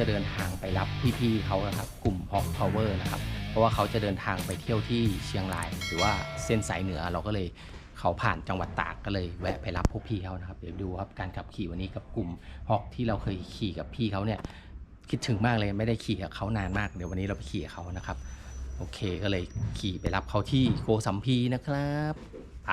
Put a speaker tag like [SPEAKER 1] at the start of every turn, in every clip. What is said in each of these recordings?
[SPEAKER 1] จะเดินทางไปรับพี่ๆเขานะครับกลุ่ม Hawk Power นะครับเพราะว่าเขาจะเดินทางไปเที่ยวที่เชียงราย หรือว่าเส้นสายเหนือเราก็เลยเขาผ่านจังหวัดตากก็เลยแวะไปรับพวกพี่เขานะครับเดี๋ยวดูครับการขับขี่วันนี้กับกลุ่มฮอกที่เราเคยขี่กับพี่เขาเนี่ยคิดถึงมากเลยไม่ได้ขี่กับเขานานมากเดี๋ยววันนี้เราไปขี่กับเขานะครับโอเคก็เลยขี่ไปรับเขาที่โกสัมพีนะครับไป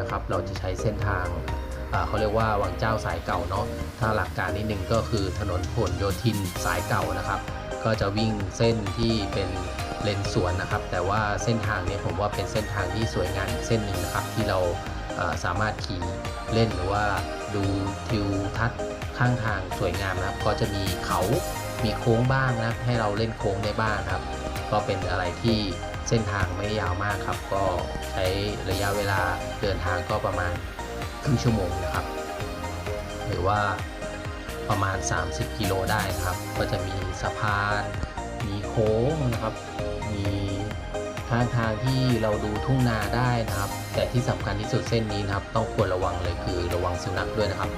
[SPEAKER 2] นะ
[SPEAKER 1] ครับ เราจะใช้เส้นทางเขาเรียกว่าวังเจ้าสายเก่าเนาะ ถ้าหลักการนิดนึงก็คือถนนผลโยธินสายเก่านะครับ ก็จะวิ่งเส้นที่เป็นเลนสวนนะครับ แต่ว่าเส้นทางนี้ผมว่าเป็นเส้นทางที่สวยงามอีกเส้นหนึ่งนะครับ ที่เราสามารถขี่เล่นหรือว่าดูทิวทัศน์ข้างทางสวยงามนะครับ ก็จะมีเขา มีโค้งบ้างนะ ให้เราเล่นโค้งได้บ้างครับ ก็เป็นอะไรที่ ส้นทางไม่ยาวมากครับ ก็ใช้ระยะเวลาเดินทางก็ประมาณครึ่งชั่วโมงนะครับ หรือว่าประมาณ 30 กิโลได้ครับ ก็จะมีสะพาน มีโค้งนะครับ มีทางทางที่เราดูทุ่งนาได้นะครับ แต่ที่สำคัญที่สุดเส้นนี้นะครับ ต้องควรระวังเลยคือระวังสุนัขด้วยนะครับ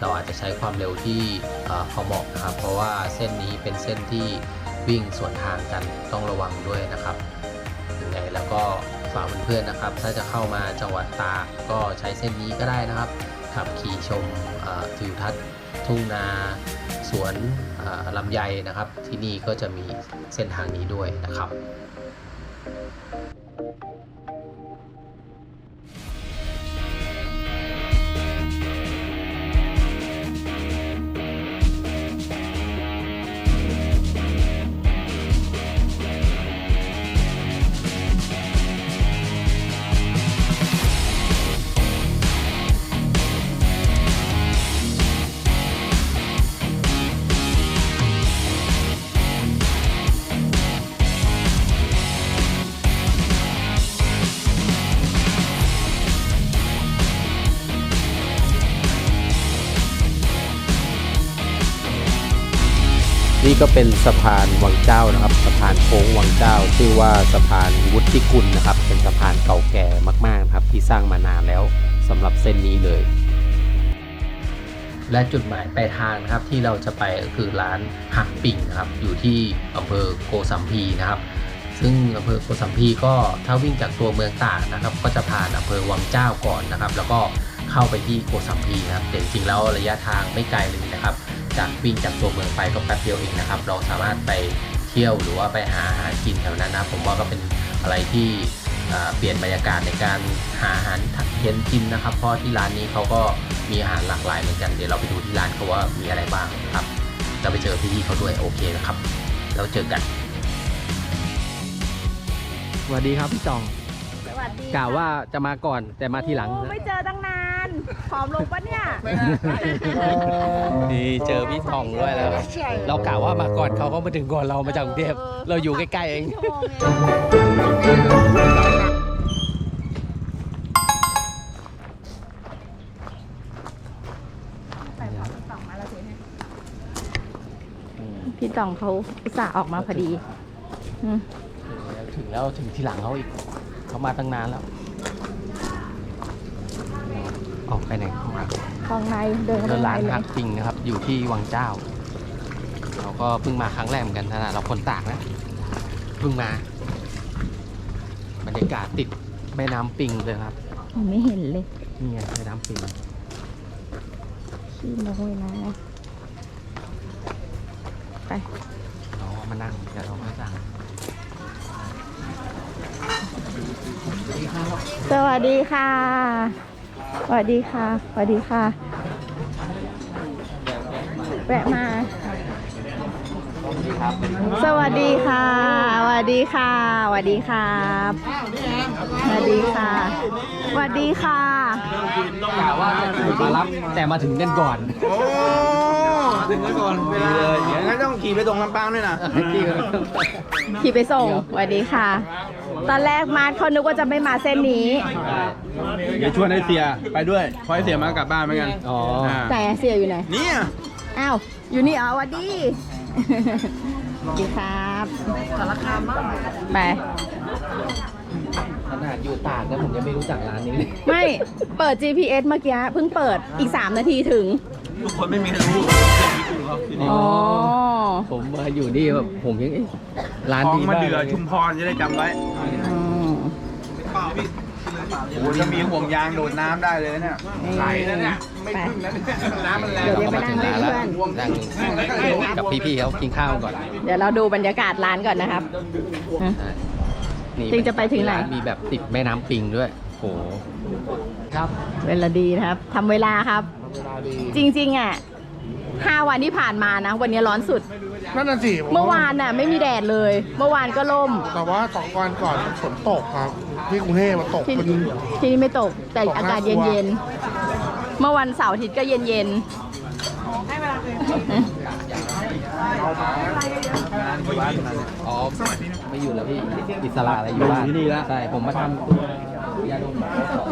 [SPEAKER 1] เราอาจจะใช้ความเร็วที่เอ่อพอเหมาะนะครับ เพราะว่าเส้นนี้เป็นเส้นที่วิ่งสวนทางกันต้องระวังด้วยนะครับ แล้วก็ฝากเพื่อนๆนะครับ ถ้าจะเข้ามาจังหวัดตากก็ใช้เส้นนี้ก็ได้นะครับ ขับขี่ชมทิวทัศน์ทุ่งนาสวนลำไยนะครับ ที่นี่ก็จะมีเส้นทางนี้ด้วยนะครับ นี่ก็เป็นสะพานวังเจ้านะครับ สะพานโค้งวังเจ้า ชื่อว่าสะพานวุฒิกุลนะครับ เป็นสะพานเก่าแก่มากๆครับที่สร้างมานานแล้วสำหรับเส้นนี้เลย และจุดหมายปลายทางนะครับที่เราจะไปก็คือร้านหักปิ่งครับ อยู่ที่อำเภอโกสัมพีนะครับ ซึ่งอำเภอโกสัมพีก็ถ้าวิ่งจากตัวเมืองตากนะครับ ก็จะผ่านอำเภอวังเจ้าก่อนนะครับ แล้วก็เข้าไปที่โกสัมพีนะครับแต่จริงๆแล้วระยะทางไม่ไกลเลยนะครับ จากวิ่งจากตัวเมืองไปก็แป๊บเดียวเองนะครับ เราสามารถไปเที่ยวหรือว่าไปหาอาหารกินแถวนั้นนะผมว่าก็เป็นอะไรที่อ่าเปลี่ยนบรรยากาศในการหาอาหารเย็นกินนะครับ เพราะที่ร้านนี้เขาก็มีอาหารหลากหลายเหมือนกันเดี๋ยวเราไปดูที่ร้านเขาว่ามีอะไรบ้างนะครับเราไปเจอพี่ๆเขาด้วยโอเคนะครับแล้วเจอกันสวัสดีครับพี่จอง
[SPEAKER 2] สวัสดี
[SPEAKER 1] กล่าวว่าจะมาก่อนแต่มาทีหลัง
[SPEAKER 2] โอ้ไม่เจอตั้งนาน ผอมลงปะเนี่ย
[SPEAKER 1] นี่เจอพี่ทองด้วยแล้ว เรากล่าวว่ามาก่อนเขาก็มาถึงก่อนเรามาจากกรุงเทพ
[SPEAKER 2] เออ
[SPEAKER 1] เราอยู่ใกล้ๆเอง
[SPEAKER 2] ชั่วโมงเองพี่ต่องเขาอุตส่าห์ออกมาพอดี
[SPEAKER 1] ถึงแล้วถึงทีหลังเขาอีก เขามาตั้งนานแล้ว ออกไปไหนข้างหลัง
[SPEAKER 2] คลองในเดิน
[SPEAKER 1] เดิ
[SPEAKER 2] เข้านไป
[SPEAKER 1] ร้าน
[SPEAKER 2] เล
[SPEAKER 1] ฮั
[SPEAKER 2] ย
[SPEAKER 1] กปิงนะครับ อยู่ที่วังเจ้า เราก็เพิ่งมาครั้งแรกเหมือนกันนะเราคนตากนะเพิ่งมา บรรยากาศติดแม่น้ำปิงเลยครับ
[SPEAKER 2] ไม่เห็นเลย
[SPEAKER 1] นี่ไงแม่น้ำปิง
[SPEAKER 2] ขี้โมยนะไป
[SPEAKER 1] อ๋อมานั่งเดี๋ยวเรามาสั่ง
[SPEAKER 2] สวัสดีค่ะ สวัสดีค่ะสวัสดีค่ะ แวะมา สวัสดีค่ะ สวัสดีค่ะ สวัสดีครับสวัสดีค่ะ สวัสดีค่ะ
[SPEAKER 1] กล่าวว่าจะขี่มารับแต่มาถึงกันก่อน
[SPEAKER 3] โอ้ถึงแล้วก่อนดีเลยเดี๋ยวงั้นต้องขี่ไปตรงลำปางด้วยนะ
[SPEAKER 2] ขี่ไปส่งสวัสดีค่ะ ตอนแรกมาร์ทเขานึกว่าจะไม่มาเส้นนี้
[SPEAKER 3] เดี๋ยวชวนไอ้เสียไปด้วยเพราะไอ้เสียมากลับบ้านเหมือนกัน
[SPEAKER 1] อ๋อา
[SPEAKER 2] แต่เสียอยู่ไหน
[SPEAKER 3] เนี่ย
[SPEAKER 2] อ้าว อยู่นี่อ๋อสวัสดีสวัสดีครับสารคามมากไป
[SPEAKER 1] ขนาดอยู่ตากแล้วผมยังไม่รู้จักร้านนี้เลย
[SPEAKER 2] ไม่ เปิด GPS เมื่อกี้เพิ่งเปิดอีก 3 นาทีถึง
[SPEAKER 3] ทุกคนไม่มีใครรู้ครับที่นี่
[SPEAKER 2] อ๋อ
[SPEAKER 1] ผมมาอยู่นี่แบบผมยังเอ๊ะร้าน
[SPEAKER 3] คลอง
[SPEAKER 1] ดี
[SPEAKER 3] มะ
[SPEAKER 1] มาก
[SPEAKER 3] เดือ
[SPEAKER 1] เลย
[SPEAKER 3] ชุมพรจะได้จำไว้
[SPEAKER 2] อืม
[SPEAKER 3] โอ้ถ้ามีห่วงยางโดดน้ำได้เลยเนี่ยไหลแล้วเนี่ยไม่ขึ้นแล้วเนี่ยน้ำมันแรง
[SPEAKER 2] เดี๋ยวเรียกไปนั่งเล่นเพื่อน
[SPEAKER 1] นั่งกับพี่ๆเขากินข้าวก่อน
[SPEAKER 2] เดี๋ยวเราดูบรรยากาศร้านก่อนนะครับอะ
[SPEAKER 1] นี่
[SPEAKER 2] จริงจะไปถึงไหน
[SPEAKER 1] ร้ามีแบบติดแม่น้ำปิงด้วยโหครับ
[SPEAKER 2] เวลาดีนะครับทำเวลาครับ จริงๆอะห้าวันที่ผ่านมานะ วันนี้ร้อนสุด
[SPEAKER 4] นั่นน่ะสิผ
[SPEAKER 2] เมื่อวานน่ะไม่มีแดดเลย เมื่อวานก็ล่ม
[SPEAKER 4] แต่ว่าสองวันก่อนฝนตกครับ ที่กรุงเทพมันตก
[SPEAKER 2] ที่
[SPEAKER 4] เป็น
[SPEAKER 2] ที่นี่ไม่ตกแต่
[SPEAKER 4] ตก
[SPEAKER 2] อากาศ
[SPEAKER 4] น่ากลัว
[SPEAKER 2] เย็นๆ เมื่อวันเสาร์อาทิตย์ก็เย็น
[SPEAKER 1] อ๋อไม่อยู่แล้วพี่อิสระอะไรอยู่บ้านที่นี่แล้วใช่ผมมาทำยาดมสอง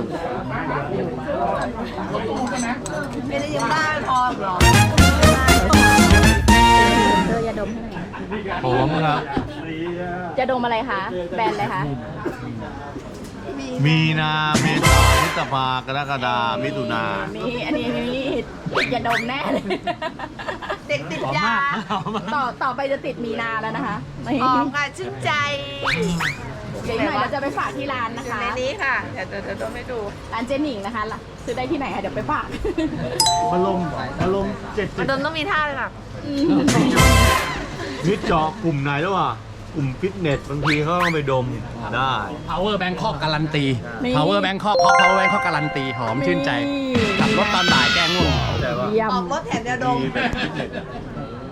[SPEAKER 2] ๆเออ ยาดมให้หน่อย
[SPEAKER 1] หอมครับ
[SPEAKER 2] ยาดมอะไรคะ แบรนด์อะไรคะ
[SPEAKER 5] มีนาเมษาพฤษภากรกฎามิถุนา
[SPEAKER 2] มีอันนี้นี่ยาดมแน่เลยติดติดยาต่อต่อไปจะติดมีนาแล้วนะคะ
[SPEAKER 6] หอมค่ะชื่นใจ
[SPEAKER 2] เดี๋ยวอีกหน่อยเราจะไปฝากที่ร้านนะ
[SPEAKER 6] อยู่
[SPEAKER 2] คะ
[SPEAKER 6] ในนี้ค่ะ เดี๋ยวเดี๋ยวเดี๋ยวต้องให้ดู
[SPEAKER 2] ร้านเจนหนิงนะคะล่ะซื้อได้ที่ไหนคะเดี๋ยวไปฝาก
[SPEAKER 5] พัดลมพัดลมเจ็ด
[SPEAKER 6] มันโดนต้องมีท่าเลยค่ะ
[SPEAKER 5] มิดเจาะกลุ่มไหนแล้ววะกลุ่มฟิตเนสบางทีเขาก็ไปดมได้
[SPEAKER 1] Power Bangkok การันตี
[SPEAKER 2] นี่
[SPEAKER 1] Power Bangkok Power Bangkok การันตีหอมชื่นใจขับรถตอนบ่ายแกล้งง่วง
[SPEAKER 2] เยี่ยม
[SPEAKER 6] ออกรถแถมยาดม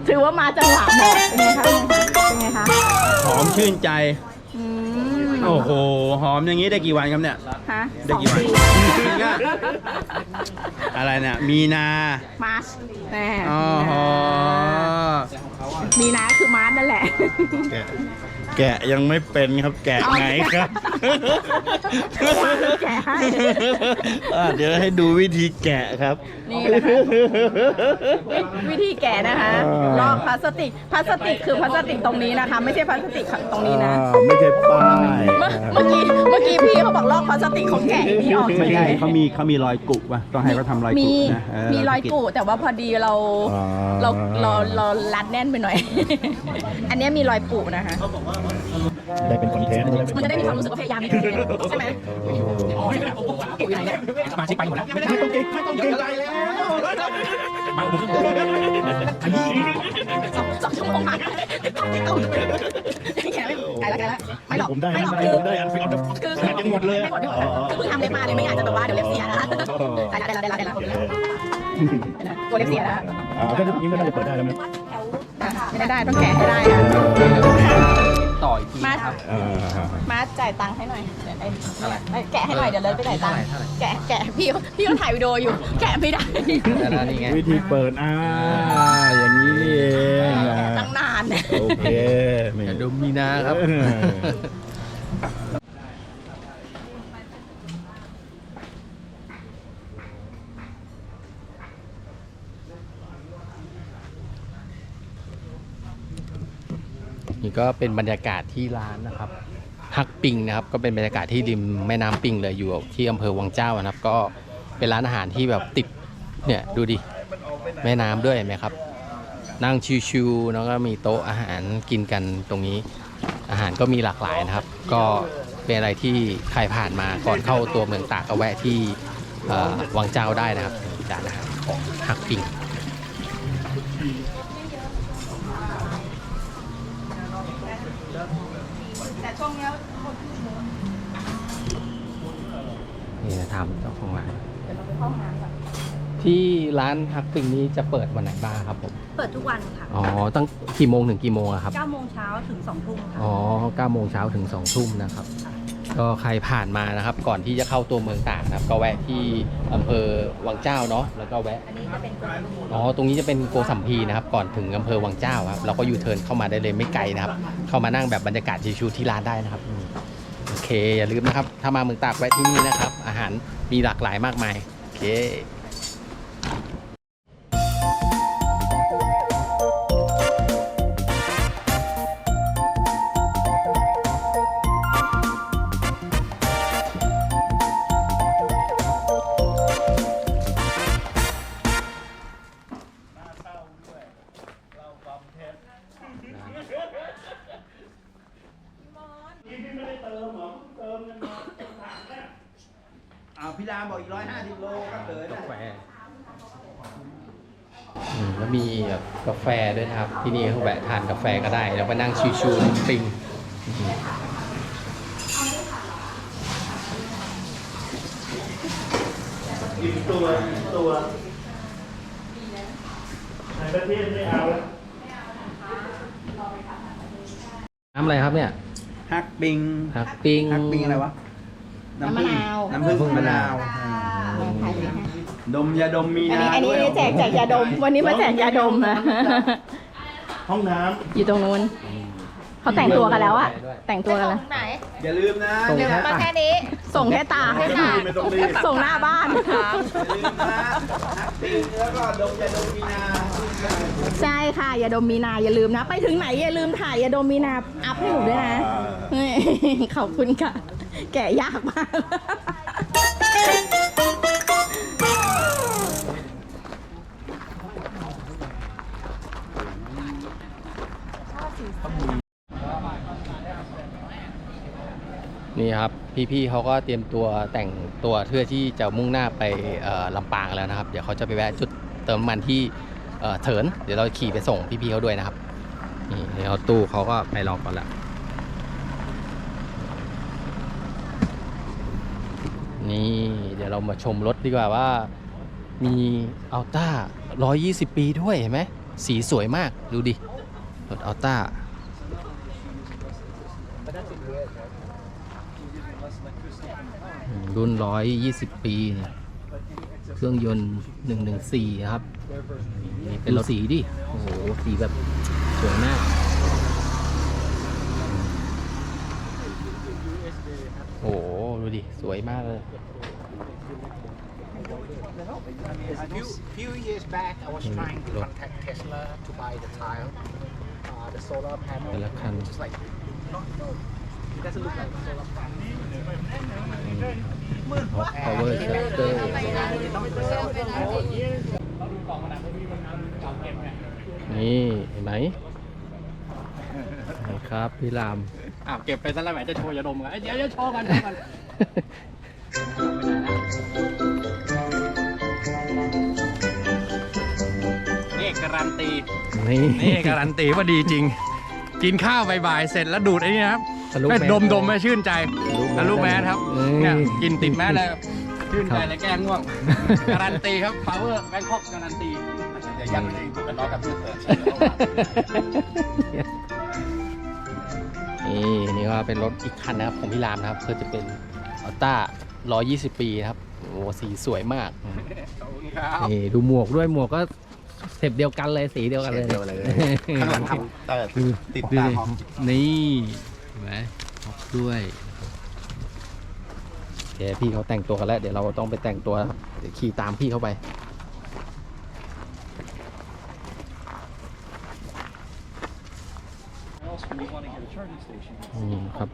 [SPEAKER 2] ถือว่ามาจังหวะเหมาะเป็นไงคะเป็นไงคะ
[SPEAKER 3] หอมชื่นใจ
[SPEAKER 2] อืม
[SPEAKER 3] โอ้โห หอมอย่างนี้ได้กี่วันครับเนี่ย
[SPEAKER 2] ฮะ
[SPEAKER 3] ได้กี่วัน
[SPEAKER 2] สองปี
[SPEAKER 3] อะไรเนี่ย มีนา
[SPEAKER 2] มาร์ชแน่
[SPEAKER 3] อ๋อฮะ
[SPEAKER 2] มีนาคือมาร์ชนั่นแหละ
[SPEAKER 5] แกะ แกะยังไม่เป็นครับแกะไงครับ
[SPEAKER 2] แกะให้
[SPEAKER 5] อะเดี๋ยวให้ดูวิธีแกะครับ
[SPEAKER 2] นี่แหละค่ะวิวิธีแกะนะคะ
[SPEAKER 5] อ่า
[SPEAKER 2] ลอกพลาสติกพลาสติกคือพลาสติกตรงนี้นะคะ ไม่ใช่พลาสติกตรงนี้นะ
[SPEAKER 5] อ่าไม่ใช่ป้าย
[SPEAKER 2] เมื่อเมื่อกี้เมื่อกี้พี่เขาบอกลอกพลาสติกของแกะนี่ออก
[SPEAKER 3] ไม่ใช่
[SPEAKER 2] ฉย
[SPEAKER 3] เขามีเขามีรอยกุป่ะต้องให้เขาทำรอย
[SPEAKER 2] มี
[SPEAKER 3] กุนะเมี
[SPEAKER 2] รอยกุแต่ว่าพอดีเรา
[SPEAKER 5] อ่า
[SPEAKER 2] เราเราเรารัดแน่นไปหน่อย อันเนี้ยมีรอยปุนะคะ
[SPEAKER 5] ได้เป็นคอนเทนต์
[SPEAKER 2] มันจะได้มีความรู้สึกว่าพยายามมีคอนเทนต์ใช่ไหมปุอยู่ไหนเนี่ย
[SPEAKER 1] สมาชิกไปหมดแล้ว
[SPEAKER 5] ไม่ต้องเก่งไม่ต้องเก่งใจแล้ว
[SPEAKER 2] สองสองชั่วโมงผ่านไปแค่ไม่ไกลละไกลละไม่หรอก
[SPEAKER 5] ผมได้
[SPEAKER 2] ไม่หรอก
[SPEAKER 5] ผ
[SPEAKER 2] คือ
[SPEAKER 5] มได้อันฟิล
[SPEAKER 2] คือ
[SPEAKER 5] แขนยังหมดเลย
[SPEAKER 2] ไม่หมดไม่หมดคือเพิ่งทำเล็บมาเลยไม่อยากจะแบบว่าเดี๋ยวเล็บเสียนะคะได้ละได้ละได้ละได้ละตัวเล็บเสียแล้ว
[SPEAKER 5] อ่าถ้าจะยิ้มก็น่าจะเปิดได้แล้วมั้ย
[SPEAKER 2] ไม่ได้ต้องแกะให้ได้ค่ะ
[SPEAKER 1] ต่ออีกที
[SPEAKER 2] มา
[SPEAKER 1] ครับ
[SPEAKER 5] อ่า
[SPEAKER 2] มาจ่ายตังค์ให้หน่อยเดี๋ยวไอ้แกะให้หน่อยเดี๋ยวเลยไปจ่ายตังค์แกะแกะพี่เขาพี่เขาถ่ายวิดีโออยู่ แกะไม่ได้
[SPEAKER 1] แล้วนี่ไง
[SPEAKER 5] วิธีเปิดอ่าอย่างนี้นี่เองอะ
[SPEAKER 2] ตั้งนาน
[SPEAKER 5] โอเคนี่
[SPEAKER 1] เดี๋ยวดูมีนาครับ
[SPEAKER 5] เออ
[SPEAKER 1] นี่ก็เป็นบรรยากาศที่ร้านนะครับฮักปิงนะครับก็เป็นบรรยากาศที่ริมแม่น้ำปิงเลยอยู่ที่อำเภอวังเจ้านะครับ ก็เป็นร้านอาหารที่แบบติดเนี่ยดูดิแม่น้ำด้วยเห็นไหมครับ นั่งชิวๆแล้วก็มีโต๊ะอาหารกินกันตรงนี้ อาหารก็มีหลากหลายนะครับ ก็เป็นอะไรที่ใครผ่านมาก่อนเข้าตัวเมืองตากก็แวะที่วังเจ้าได้นะครับร้านอาหารของฮักปิง
[SPEAKER 6] แต่ช่วงเนี้ย
[SPEAKER 1] นี่นะถามเจ้าของร้าน ที่ร้านฮักปิงนี้จะเปิดวันไหนบ้างครับผม
[SPEAKER 7] เปิดทุกวันค่ะ
[SPEAKER 1] อ๋อตั้งกี่โมงถึงกี่โมงอะครับ
[SPEAKER 7] 9โมงเช้าถึง2ทุ่มค่ะ
[SPEAKER 1] อ๋อ9โมงเช้าถึง2ทุ่มนะครับ ก็ใครผ่านมานะครับ ก่อนที่จะเข้าตัวเมืองตากนะครับ ก็แวะที่อำเภอวังเจ้าเนาะแล้วก็แวะ
[SPEAKER 7] อันนี้จะเป็นกลุ่ม
[SPEAKER 1] อ๋อตรงนี้จะเป็นโกสัมพีนะครับ ก่อนถึงอำเภอวังเจ้าครับเราก็ยูเทิร์นเข้ามาได้เลยไม่ไกลนะครับ เข้ามานั่งแบบบรรยากาศชิวๆที่ร้านได้นะครับอืมโอเคอย่าลืมนะครับ ถ้ามาเมืองตากแวะที่นี่นะครับ อาหารมีหลากหลายมากมายโอเค
[SPEAKER 3] อาพี่ดาบอกอีกร้อยห้าสิบโลครับเลย
[SPEAKER 1] กาแฟอืมแล้วมีแบบกาแฟด้วยนะครับ ที่นี่เขาแวะทานกาแฟก็ได้ แล้วก็นั่งชิวๆปิงอืม
[SPEAKER 4] ตัวตัวในประเทศไม่เอาแล้ว
[SPEAKER 1] น้ำอะไรครับเนี่ย
[SPEAKER 3] ฮักปิง
[SPEAKER 1] ฮักปิ้ง
[SPEAKER 3] ฮักปิงอะไรวะ
[SPEAKER 2] น้ำมะนาว
[SPEAKER 3] น้ำผึ้งมะนาวดมยาดมมี
[SPEAKER 2] อัน
[SPEAKER 3] นา
[SPEAKER 2] นี้อันนี้
[SPEAKER 3] ด้วย
[SPEAKER 2] แจกแจกยาดม วันนี้มาแจกยาดมนะ
[SPEAKER 4] ห้องน้
[SPEAKER 2] อยู่ตรงนู้นเขาแต่งตัวกันแล้วอะแต่งตัวกันแล้ว
[SPEAKER 6] ไหน
[SPEAKER 3] อย่าลืมนะ
[SPEAKER 1] ส่ง
[SPEAKER 6] เดี๋ยว
[SPEAKER 1] แค่
[SPEAKER 6] มา
[SPEAKER 1] ปะ
[SPEAKER 6] แค่นี้
[SPEAKER 2] ส่งแค่ตาำ
[SPEAKER 4] ไม่ต้องรีบ
[SPEAKER 2] ส่งหน้าบ้าน
[SPEAKER 3] อย่าลืมนะฮักปิงแล้วก็ดมยาดมมีนา
[SPEAKER 2] ใช่ค่ะยาดมมีนาอย่าลืมนะ ไปถึงไหนอย่าลืมถ่ายยาดมมีนาอัพให้หนูด้วยนะเฮ้ยขอบคุณค่ะ แกะยากมาก
[SPEAKER 1] นี่ครับพี่ๆเขาก็เตรียมตัวแต่งตัวเพื่อที่จะมุ่งหน้าไปเอ่อลำปางแล้วนะครับ เดี๋ยวเขาจะไปแวะจุดเติมน้ำมันที่เอ่อเถิน เดี๋ยวเราขี่ไปส่งพี่ๆเขาด้วยนะครับ นี่เดี๋ยวตู้เขาก็ไปรอก่อนละ นี่เดี๋ยวเรามาชมรถดีกว่าว่า มีอัลต้า120 ปีด้วยเห็นไหมสีสวยมากดูดิ รถอัลต้ารุ่น 120 ปีเนี่ยเครื่องยนต์ 114นะครับนี่เป็นรถสีดิ โอ้โห สีแบบสวยมาก โอ้โห ดูดิ สวยมากเลย
[SPEAKER 8] A few, few years back, I was
[SPEAKER 1] Mm,
[SPEAKER 8] trying to
[SPEAKER 1] look.
[SPEAKER 8] contact Tesla to buy the tile, uh, the solar panel.
[SPEAKER 1] แต่ละคัน
[SPEAKER 8] Just like, not, it doesn't look like a solar panel.
[SPEAKER 1] Hot Power Charger นี่เห็นไหมนี่ครับ พี่ราม
[SPEAKER 8] อ้าวเก็บไปซะแล้วแหมจะโชว์ยาดมกันเดี๋ยวจะโชว์กันโชว์กัน นี่การันตี
[SPEAKER 1] นี่
[SPEAKER 8] นี่การันตีว่าดีจริง กินข้าวบ่ายๆเสร็จแล้วดูดไอ้นี่นะครับ
[SPEAKER 1] ทะลุ
[SPEAKER 8] ไม่
[SPEAKER 1] แมส
[SPEAKER 8] ดมดมๆไปชื่นใจ
[SPEAKER 1] ทะลุแมส
[SPEAKER 8] ทะลุแมสครับ
[SPEAKER 1] เอ้ย
[SPEAKER 8] เนี่ยกินติดแมสเลยชื่นใจ
[SPEAKER 1] ครับ
[SPEAKER 8] เลยแก้ง่วง การันตีครับ power Bangkok การันตีเดี๋ยวยัดไปในบุกกันน้อยกับเพื่อนเติร์
[SPEAKER 1] นี่นี่ก็เป็นรถอีกคันนะครับของพี่รามนะครับก็จะเป็นอัล ต้า120 ปีนะครับ โอ้โหสีสวยมาก
[SPEAKER 8] ครับ
[SPEAKER 1] นี่ดูหมวกด้วยหมวกก็เสพเดียวกันเลยสีเดียวกันเลย
[SPEAKER 3] เดียวเลย ข้างหลังทำเติร์ดติด
[SPEAKER 1] ดู
[SPEAKER 3] ตา
[SPEAKER 1] ดิ
[SPEAKER 3] หอม
[SPEAKER 1] นี่เห็นไหมออกด้วยโอเคพี่เขาแต่งตัวกันแล้ว เดี๋ยวเราต้องไปแต่งตัวครับเดี๋ยวขี่ตามพี่เขาไป อืมครับ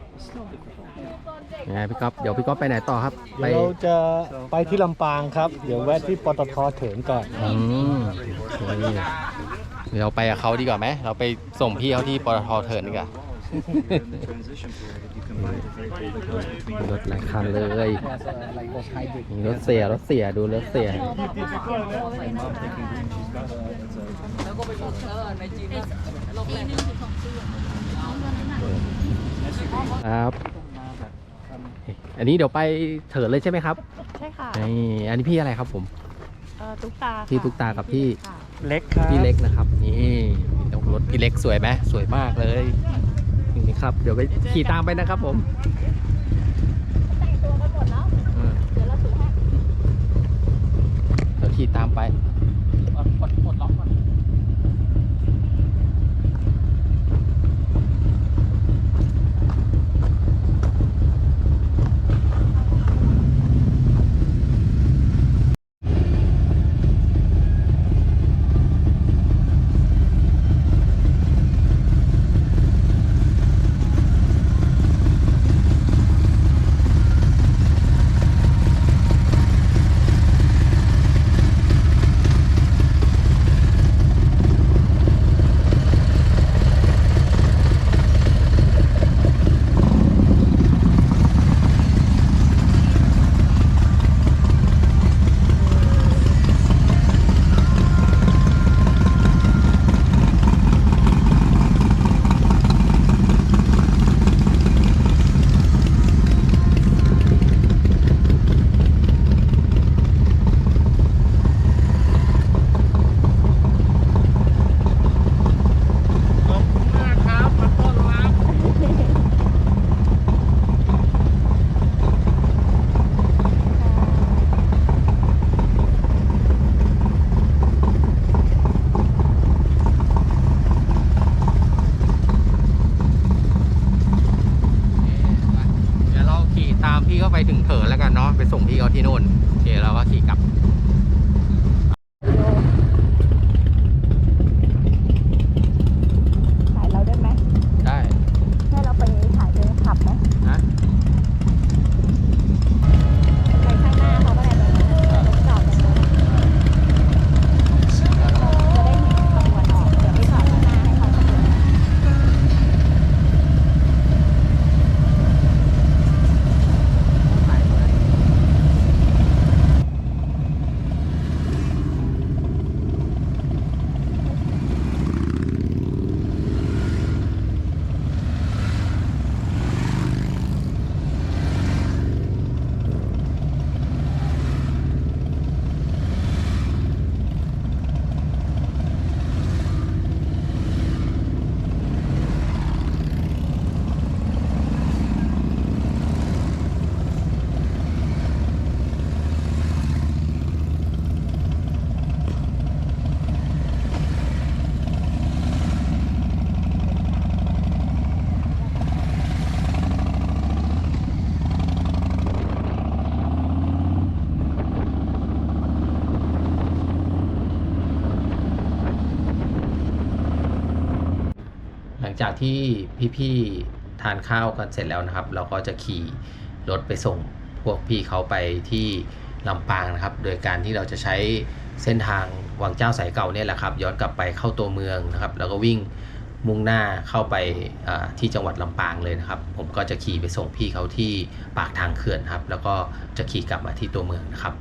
[SPEAKER 1] ยังไงพี่ก๊อฟเดี๋ยวพี่ก๊อฟไปไหนต่อครับ ไป
[SPEAKER 9] เราจะไปที่ลำปางครับ เดี๋ยวแวะที่ปตทเถินก่อน
[SPEAKER 1] อืมโอเคเดี๋ยวเราไปกับเขาดีกว่าไหมเราไปส่งพี่เขาที่ปตทเถินดีกว่า มีรถหลายคันเลยมีรถเสียรถเสียดูรถเสียนครับ อันนี้เดี๋ยวไปเถิดเลยใช่ไหมครับ
[SPEAKER 6] ใช่ค่ะ
[SPEAKER 1] นี่อันนี้พี่อะไรครับผม
[SPEAKER 6] เออตุ๊กตา
[SPEAKER 1] พี่ตุ๊กตากับพี่
[SPEAKER 6] ค่ะ
[SPEAKER 9] เล็กครับ
[SPEAKER 1] พี่เล็กนะครับ นี่ต้องรถพี่เล็กสวยไหมสวยมากเลยนี่ครับ เดี๋ยวไปขี่ตามไปนะครับผม
[SPEAKER 2] แต่งตัวกันหมดแล้ว
[SPEAKER 1] เออ
[SPEAKER 2] เดี๋ยวเราถือให้
[SPEAKER 1] เดี๋ยวขี่ตามไป
[SPEAKER 8] กดกดล็อกก่อน
[SPEAKER 1] เดี๋ยวเราขี่ ตามพี่เข้าไปถึงเถินแล้วกันเนาะไปส่งพี่เขาที่นู่นโอเคเราก็ขี่กลับ
[SPEAKER 2] ถ่ายเราได้ไหม
[SPEAKER 1] ได้
[SPEAKER 2] ให้เราไปถ่ายเดินขับไหม
[SPEAKER 1] นะ
[SPEAKER 2] ไปข้างหน้าเขาก็ได้เลยรถจอดตรงนู้นจะได้เห็นขบวนออก เดี๋ยวไปจอดข้างหน้าให้เขาขบวน
[SPEAKER 1] หลัง จากที่พี่ๆทานข้าวกันเสร็จแล้วนะครับ เราก็จะขี่รถไปส่งพวกพี่เขาไปที่ลำปางนะครับ โดยการที่เราจะใช้เส้นทางวังเจ้าสายเก่าเนี่ยแหละครับ ย้อนกลับไปเข้าตัวเมืองนะครับ แล้วก็วิ่งมุ่งหน้าเข้าไปที่จังหวัดลำปางเลยนะครับ ผมก็จะขี่ไปส่งพี่เขาที่ปากทางเขื่อนครับ แล้วก็จะขี่กลับมาที่ตัวเมืองนะครับ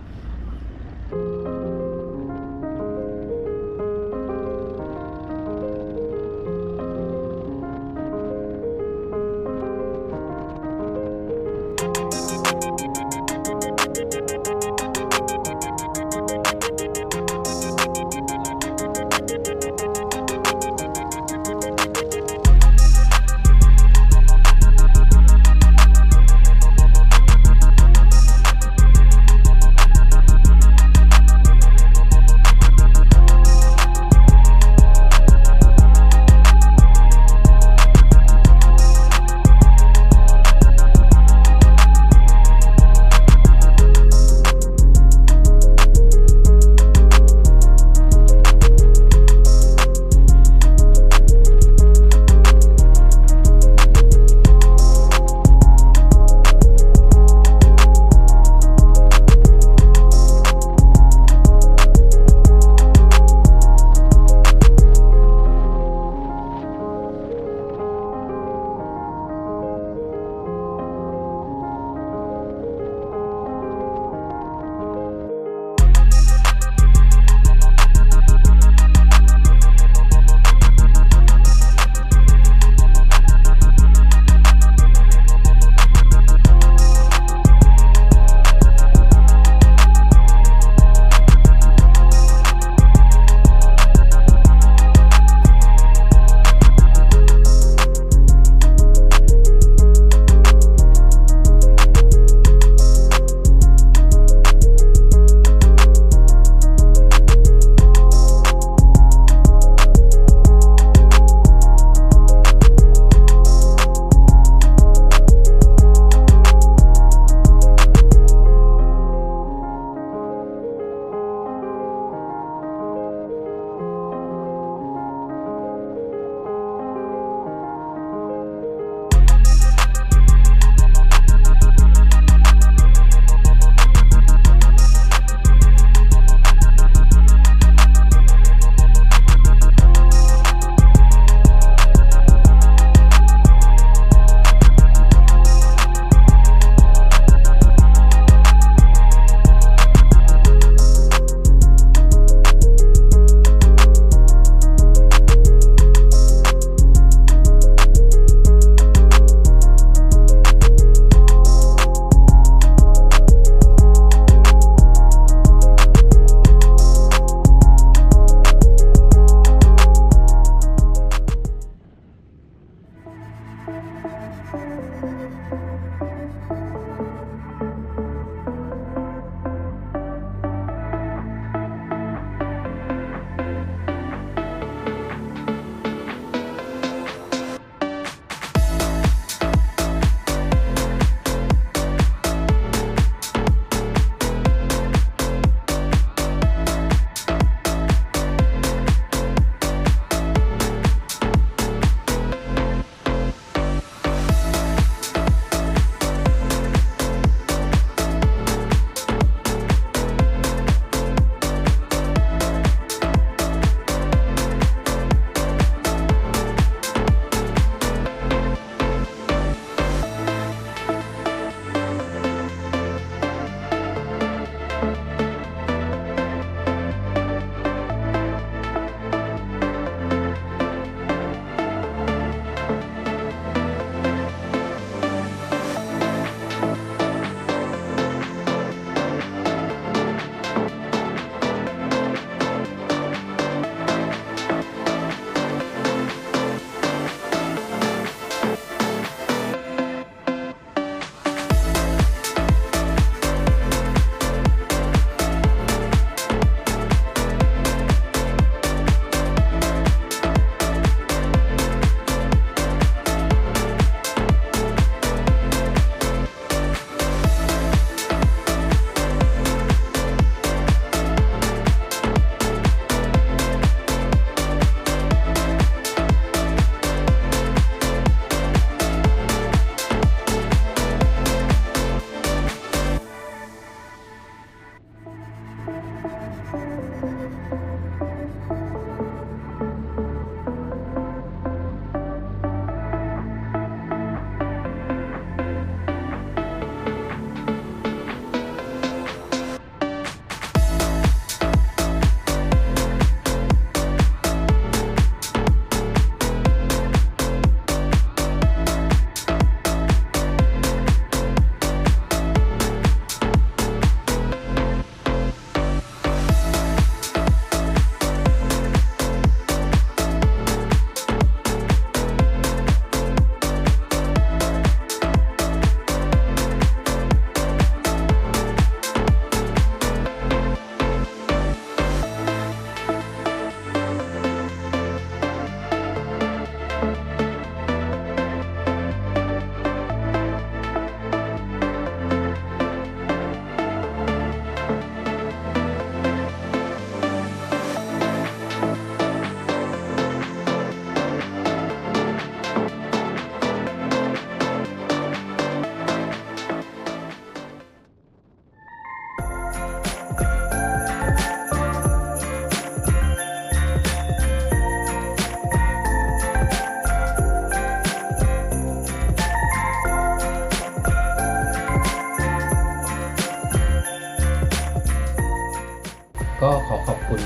[SPEAKER 1] ก็ขอขอบคุณ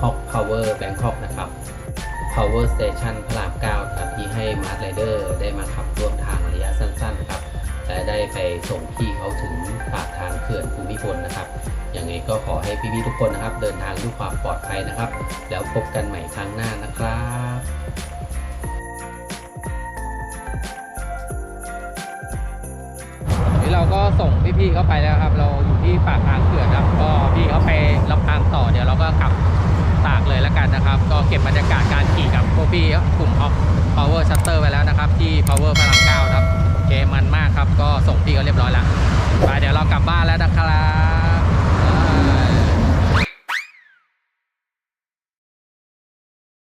[SPEAKER 1] Hawk Power Bangkok นะครับ Power Station พระราม9ครับที่ให้ Mart Rider ได้มาขับร่วมทางระยะสั้นๆครับและได้ไปส่งพี่เขาถึงปากทางเขื่อนภูมิพลนะครับยังไงก็ขอให้พี่ๆทุกคนนะครับ เดินทางด้วยความปลอดภัยนะครับ แล้วพบกันใหม่ครั้งหน้านะครับ
[SPEAKER 8] นี่เราก็ส่ง พี่เขาไปแล้วครับ เราอยู่ที่ปากทางเขื่อนครับ ก็พี่เขาไปลำพางต่อเดี๋ยวเราก็กลับตากเลยแล้วกันนะครับ ก็เก็บบรรยากาศการขี่กับพวกพี่กลุ่ม Off Power Shutter ไปแล้วนะครับ ที่ Power พระรามเก้าครับ เกมมันมากครับ ก็ส่งพี่เขาเรียบร้อยแล้วไปเดี๋ยวเรากลับบ้านแล้วนะครับ